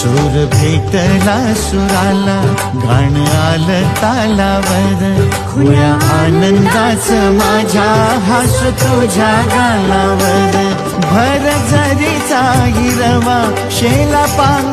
सूर भेटला सुराला गाण आलं तालावर. खुल्या आनंदाचं माझ्या हास तुझ्या गालावर भर झरीचा हिरवा शेला पान